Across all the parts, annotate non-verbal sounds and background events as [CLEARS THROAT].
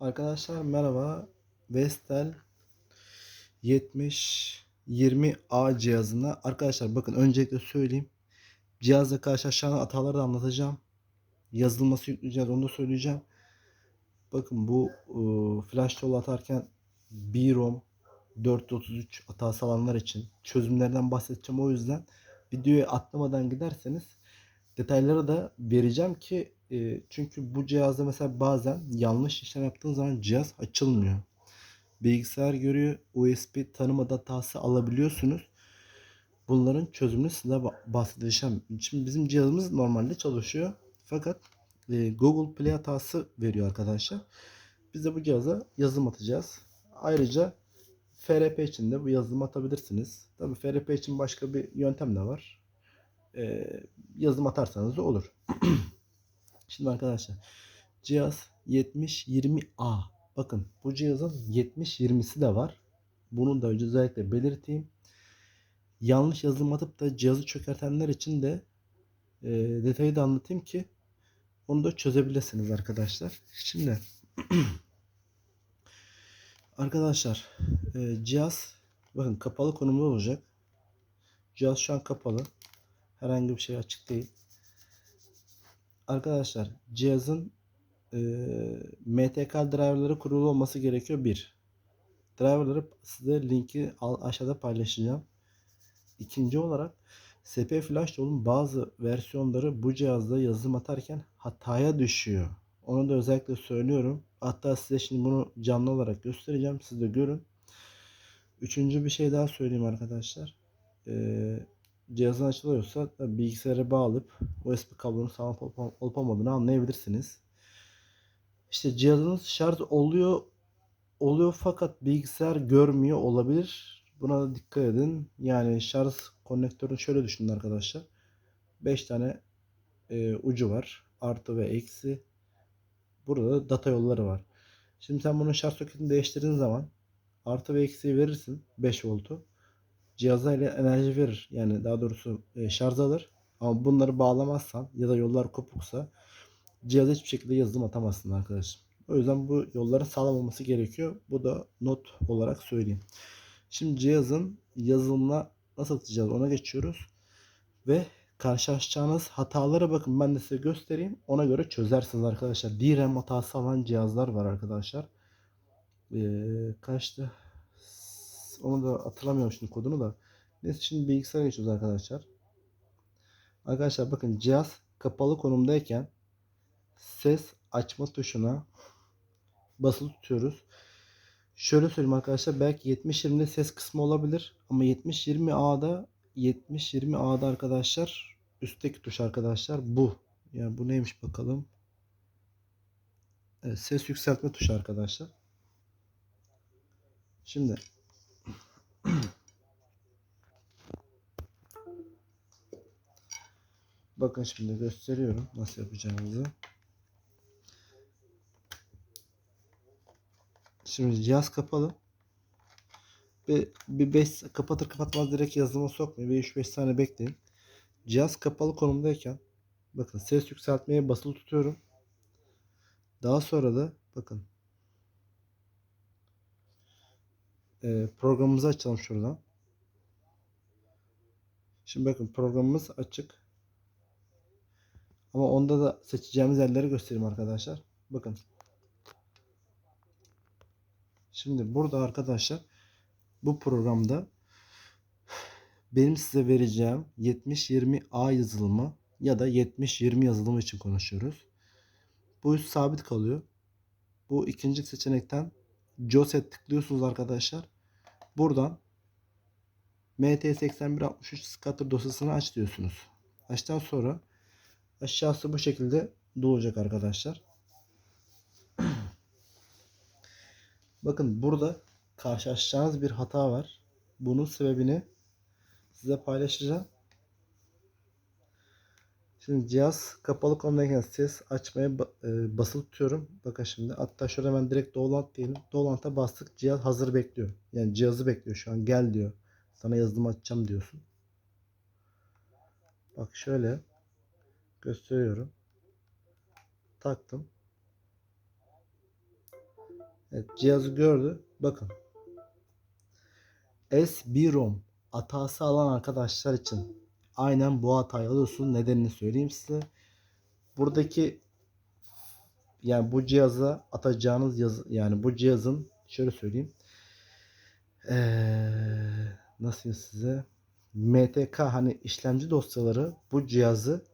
Arkadaşlar merhaba. Vestel 70 20A cihazına arkadaşlar bakın öncelikle söyleyeyim. Cihazla karşılaşacağınız hataları da anlatacağım. Yazılması yükleyeceğiz onu da söyleyeceğim. Bakın bu e, flash tool atarken BROM 433 hatası alanlar için çözümlerden bahsedeceğim. O yüzden videoyu atlamadan giderseniz detayları da vereceğim ki e, çünkü bu cihazda mesela bazen yanlış işlem yaptığın zaman cihaz açılmıyor. Bilgisayar görüyor. USB tanıma hatası alabiliyorsunuz. Bunların çözümünü size ba- bahsedeceğim. Şimdi bizim cihazımız normalde çalışıyor. Fakat e, Google Play hatası veriyor arkadaşlar. Biz de bu cihaza yazılım atacağız. Ayrıca FRP için de bu yazılımı atabilirsiniz. Tabii FRP için başka bir yöntem de var. E, yazılım atarsanız da olur. [CLEARS THROAT] Şimdi arkadaşlar cihaz 7020A. Bakın bu cihazın 70-20'si de var. Bunu da özellikle belirteyim. Yanlış yazılım atıp da cihazı çökertenler için de e, detayı da anlatayım ki onu da çözebilirsiniz arkadaşlar. Şimdi [CLEARS THROAT] arkadaşlar e, cihaz bakın kapalı konumda olacak. Cihaz şu an kapalı. Herhangi bir şey açık değil. Arkadaşlar cihazın e, MTK driverları kurulu olması gerekiyor. Bir. Driverları size linki aşağıda paylaşacağım. İkinci olarak SP Flash Tool'un bazı versiyonları bu cihazda yazılım atarken hataya düşüyor. Onu da özellikle söylüyorum. Hatta size şimdi bunu canlı olarak göstereceğim. Siz de görün. Üçüncü bir şey daha söyleyeyim arkadaşlar. Ee, cihazın açılıyorsa bilgisayara bağlayıp USB kablonun sağlam olup olmadığını anlayabilirsiniz. İşte cihazınız şarj oluyor oluyor fakat bilgisayar görmüyor olabilir. Buna da dikkat edin. Yani şarj konnektörünü şöyle düşünün arkadaşlar. 5 tane e, ucu var. Artı ve eksi. Burada da data yolları var. Şimdi sen bunun şarj soketini değiştirdiğin zaman artı ve eksiği verirsin 5 voltu. Cihaza ile enerji verir. Yani daha doğrusu e, şarj alır. Ama bunları bağlamazsan ya da yollar kopuksa cihaza hiçbir şekilde yazılım atamazsın arkadaşım. O yüzden bu yolların sağlam olması gerekiyor. Bu da not olarak söyleyeyim. Şimdi cihazın yazılımına nasıl atacağız ona geçiyoruz. Ve karşılaşacağınız hatalara bakın ben de size göstereyim. Ona göre çözersiniz arkadaşlar. DRAM hatası alan cihazlar var arkadaşlar. Ee, kaçtı? Onu da hatırlamıyorum şimdi kodunu da. Neyse şimdi bilgisayara geçiyoruz arkadaşlar. Arkadaşlar bakın cihaz kapalı konumdayken ses açma tuşuna basılı tutuyoruz. Şöyle söyleyeyim arkadaşlar belki 70-20'de ses kısmı olabilir ama 70-20A'da 70-20A'da arkadaşlar üstteki tuş arkadaşlar bu. Yani bu neymiş bakalım. Evet, ses yükseltme tuşu arkadaşlar. Şimdi [CLEARS THROAT] bakın şimdi gösteriyorum nasıl yapacağımızı. Şimdi cihaz kapalı. Bir, bir 5 kapatır kapatmaz direkt yazılıma sokmayın. Bir 3-5 saniye bekleyin. Cihaz kapalı konumdayken bakın ses yükseltmeye basılı tutuyorum. Daha sonra da bakın e, programımızı açalım şuradan. Şimdi bakın programımız açık. Ama onda da seçeceğimiz yerleri göstereyim arkadaşlar. Bakın. Şimdi burada arkadaşlar bu programda benim size vereceğim 70-20A yazılımı ya da 70-20 yazılımı için konuşuyoruz. Bu üst sabit kalıyor. Bu ikinci seçenekten JOSET tıklıyorsunuz arkadaşlar. Buradan MT8163 scatter dosyasını aç diyorsunuz. Açtan sonra aşağısı bu şekilde dolacak arkadaşlar. [CLEARS THROAT] Bakın burada karşılaşacağınız bir hata var. Bunun sebebini size paylaşacağım. Şimdi cihaz kapalı konumdayken ses açmaya e, basılı tutuyorum. Bakın şimdi hatta şöyle hemen direkt dolant diyelim. Dolant'a bastık cihaz hazır bekliyor. Yani cihazı bekliyor şu an gel diyor. Sana yazılım açacağım diyorsun. Bak şöyle gösteriyorum. Taktım. Evet, cihazı gördü. Bakın. S1ROM hatası alan arkadaşlar için aynen bu hatayı alıyorsun. Nedenini söyleyeyim size. Buradaki yani bu cihaza atacağınız yazı yani bu cihazın şöyle söyleyeyim. Ee, nasıl size? MTK hani işlemci dosyaları bu cihazı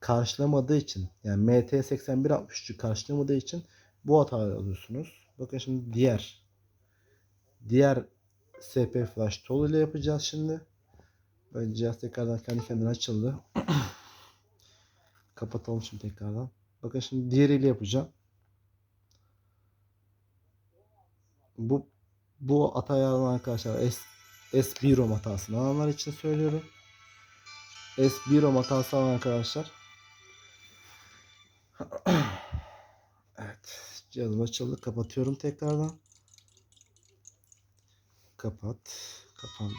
karşılamadığı için yani MT8163'ü karşılamadığı için bu hatayı alıyorsunuz. Bakın şimdi diğer diğer SP flash tool ile yapacağız şimdi. Böyle cihaz tekrardan kendi kendine açıldı. [CLEARS THROAT] Kapatalım şimdi tekrardan. Bakın şimdi diğeriyle yapacağım. Bu bu hatayı alan arkadaşlar S, S1 ROM hatasını alanlar için söylüyorum. S1 ROM hatası alan arkadaşlar. [CLEARS THROAT] evet. Cihazım açıldı. Kapatıyorum tekrardan. Kapat. Kapandı.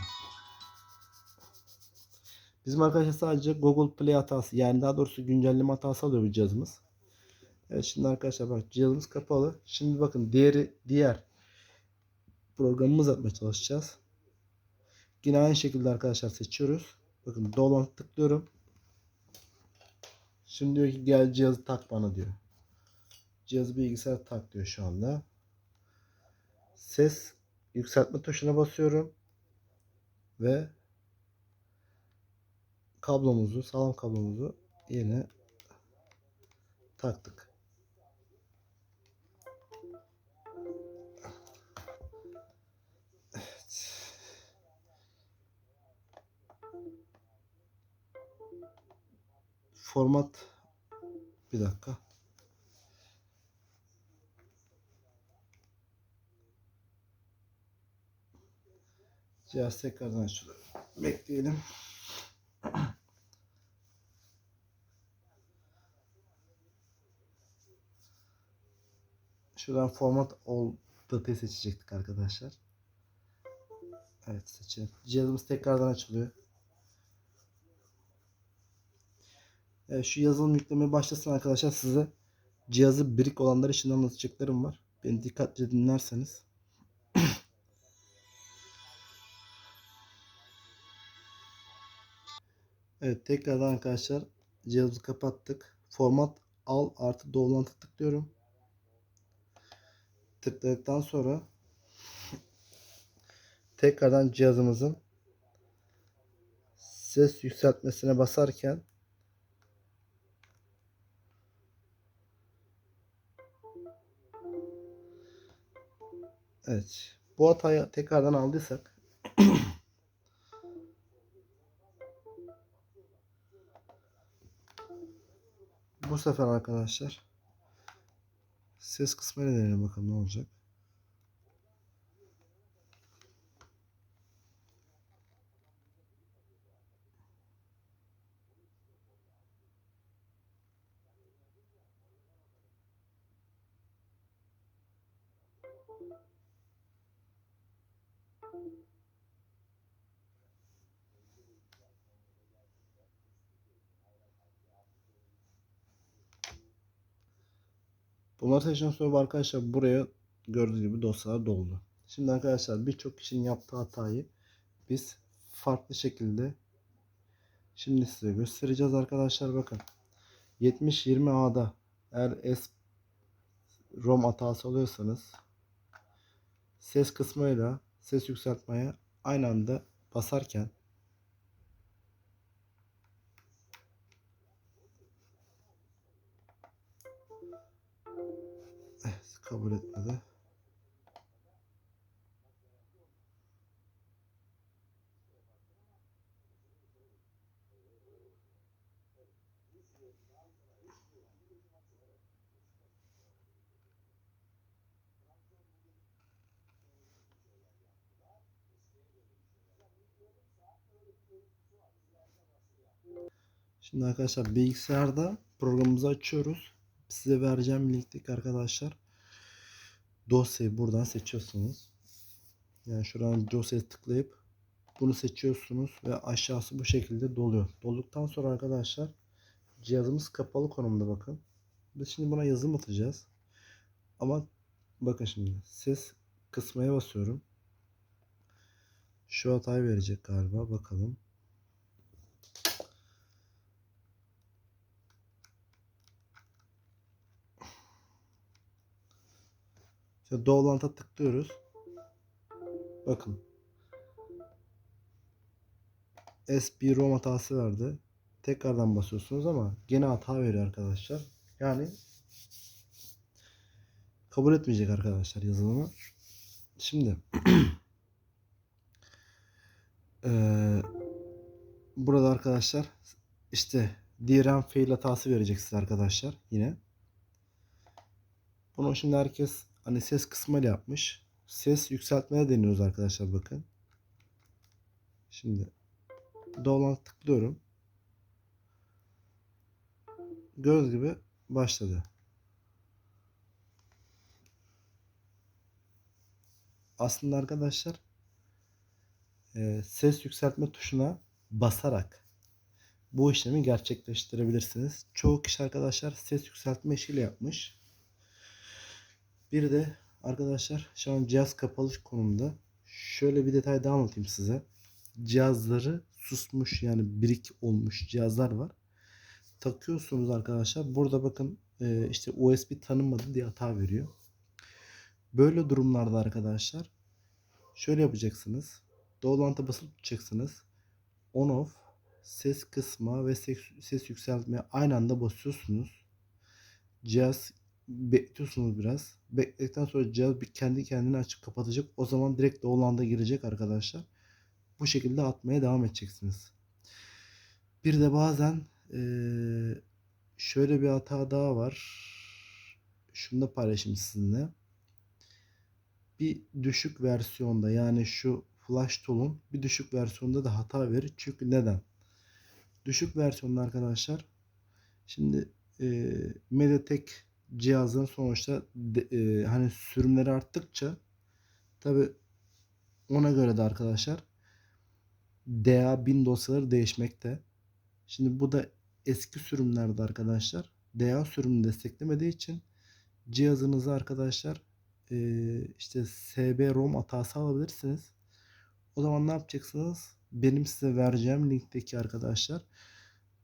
Bizim arkadaşlar sadece Google Play hatası yani daha doğrusu güncelleme hatası alıyor bu cihazımız. Evet şimdi arkadaşlar bak cihazımız kapalı. Şimdi bakın diğeri diğer programımızı atmaya çalışacağız. Yine aynı şekilde arkadaşlar seçiyoruz. Bakın dolan tıklıyorum. Şimdi diyor ki gel cihazı tak bana diyor. Cihazı bilgisayar tak diyor şu anda. Ses yükseltme tuşuna basıyorum. Ve kablomuzu, sağlam kablomuzu yine taktık. Evet. Format bir dakika. Cihaz tekrardan açılıyor. Bekleyelim. [CLEARS THROAT] Şuradan format all datayı seçecektik arkadaşlar. Evet seçelim. Cihazımız tekrardan açılıyor. Evet, şu yazılım yüklemeye başlasın arkadaşlar size cihazı birik olanlar için anlatacaklarım var. Beni dikkatli dinlerseniz. [CLEARS THROAT] Evet tekrardan arkadaşlar cihazı kapattık. Format al artı doğrulantı tıklıyorum. Tıkladıktan sonra tekrardan cihazımızın ses yükseltmesine basarken Evet. Bu hatayı tekrardan aldıysak [CLEARS THROAT] bu sefer arkadaşlar ses kısmına deneyelim bakalım ne olacak. Bunları seçtikten sonra arkadaşlar buraya gördüğünüz gibi dosyalar doldu. Şimdi arkadaşlar birçok kişinin yaptığı hatayı biz farklı şekilde şimdi size göstereceğiz arkadaşlar bakın. 70-20A'da eğer S ROM hatası oluyorsanız ses kısmıyla ses yükseltmeye aynı anda basarken Evet, kabul etmedi. Şimdi arkadaşlar bilgisayarda programımızı açıyoruz. Size vereceğim linkteki arkadaşlar dosyayı buradan seçiyorsunuz. Yani şuradan dosyaya tıklayıp bunu seçiyorsunuz ve aşağısı bu şekilde doluyor. Dolduktan sonra arkadaşlar cihazımız kapalı konumda bakın. Biz şimdi buna yazım atacağız. Ama Bakın şimdi ses kısmaya basıyorum. Şu hatayı verecek galiba. Bakalım. İşte Doğulant'a tıklıyoruz. Bakın. S1 ROM hatası verdi. Tekrardan basıyorsunuz ama gene hata veriyor arkadaşlar. Yani kabul etmeyecek arkadaşlar yazılımı. Şimdi [CLEARS THROAT] eee, burada arkadaşlar işte DRAM fail hatası verecek size arkadaşlar yine. Bunu şimdi herkes hani ses kısmıyla yapmış. Ses yükseltmeye deniyoruz arkadaşlar bakın. Şimdi dolan tıklıyorum. Göz gibi başladı. Aslında arkadaşlar e, ses yükseltme tuşuna basarak bu işlemi gerçekleştirebilirsiniz. Çoğu kişi arkadaşlar ses yükseltme işiyle yapmış. Bir de arkadaşlar şu an cihaz kapalı konumda. Şöyle bir detay daha anlatayım size. Cihazları susmuş yani birik olmuş cihazlar var. Takıyorsunuz arkadaşlar. Burada bakın e, işte USB tanınmadı diye hata veriyor. Böyle durumlarda arkadaşlar şöyle yapacaksınız. Doğulantı basılı tutacaksınız. On off ses kısma ve ses, ses yükseltmeye aynı anda basıyorsunuz. Cihaz bekliyorsunuz biraz. Bekledikten sonra cihaz bir kendi kendini açıp kapatacak. O zaman direkt doğulanda girecek arkadaşlar. Bu şekilde atmaya devam edeceksiniz. Bir de bazen şöyle bir hata daha var. Şunu da paylaşayım sizinle. Bir düşük versiyonda yani şu Flash Tool'un bir düşük versiyonda da hata verir. Çünkü neden? Düşük versiyonda arkadaşlar şimdi eee Mediatek cihazın sonuçta de- eee, hani sürümleri arttıkça tabi ona göre de arkadaşlar DA1000 dosyaları değişmekte. Şimdi bu da eski sürümlerde arkadaşlar DA sürümünü desteklemediği için cihazınızı arkadaşlar eee, işte SB-ROM hatası alabilirsiniz. O zaman ne yapacaksınız? Benim size vereceğim linkteki arkadaşlar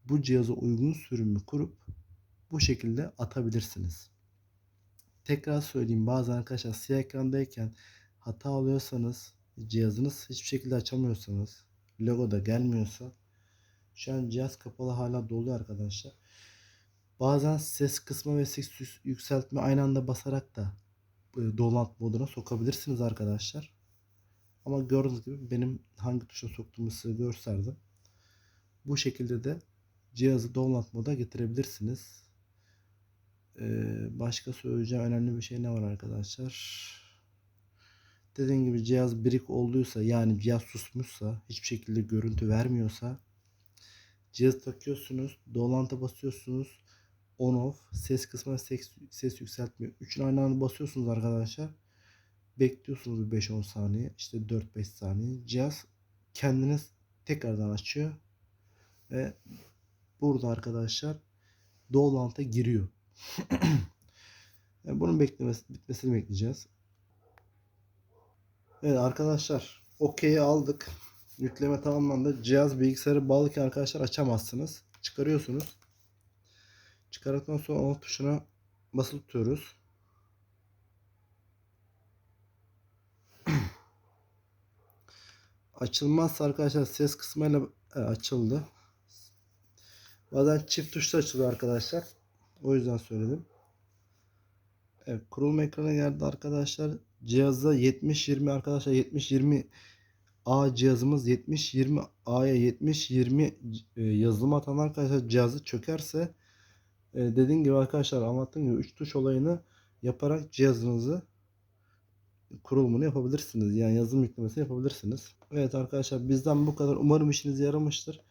bu cihaza uygun sürümü kurup bu şekilde atabilirsiniz. Tekrar söyleyeyim bazen arkadaşlar siyah ekrandayken hata alıyorsanız cihazınız hiçbir şekilde açamıyorsanız logo da gelmiyorsa şu an cihaz kapalı hala doluyor arkadaşlar. Bazen ses kısmı ve ses yük- yükseltme aynı anda basarak da e, dolant moduna sokabilirsiniz arkadaşlar. Ama gördüğünüz gibi benim hangi tuşa soktuğumu size gösterdim. Bu şekilde de cihazı download moda getirebilirsiniz. Ee, başka söyleyeceğim önemli bir şey ne var arkadaşlar? Dediğim gibi cihaz birik olduysa yani cihaz susmuşsa hiçbir şekilde görüntü vermiyorsa cihaz takıyorsunuz, dolanta basıyorsunuz, on off, ses kısmına ses, ses yükseltmiyor. Üçünü aynı anda basıyorsunuz arkadaşlar. Bekliyorsunuz bir 5-10 saniye, işte 4-5 saniye. Cihaz kendiniz tekrardan açıyor ve burada arkadaşlar dolanta giriyor. Yani [CLEARS THROAT] bunun beklemesi, bitmesini bekleyeceğiz. Evet arkadaşlar OK'yi aldık. Yükleme tamamlandı. Cihaz bilgisayarı bağlıyken arkadaşlar açamazsınız. Çıkarıyorsunuz. Çıkardıktan sonra on tuşuna basılı tutuyoruz. [CLEARS THROAT] Açılmazsa arkadaşlar ses kısmıyla e, açıldı. Bazen çift tuşla açılıyor arkadaşlar. O yüzden söyledim. Evet, kurulum ekranı geldi arkadaşlar. Cihazda 70-20 arkadaşlar 70-20 A cihazımız 70-20 A'ya 70-20 e, yazılım atan arkadaşlar cihazı çökerse e, dediğim gibi arkadaşlar anlattığım gibi 3 tuş olayını yaparak cihazınızı kurulumunu yapabilirsiniz. Yani yazılım yüklemesini yapabilirsiniz. Evet arkadaşlar bizden bu kadar. Umarım işinize yaramıştır.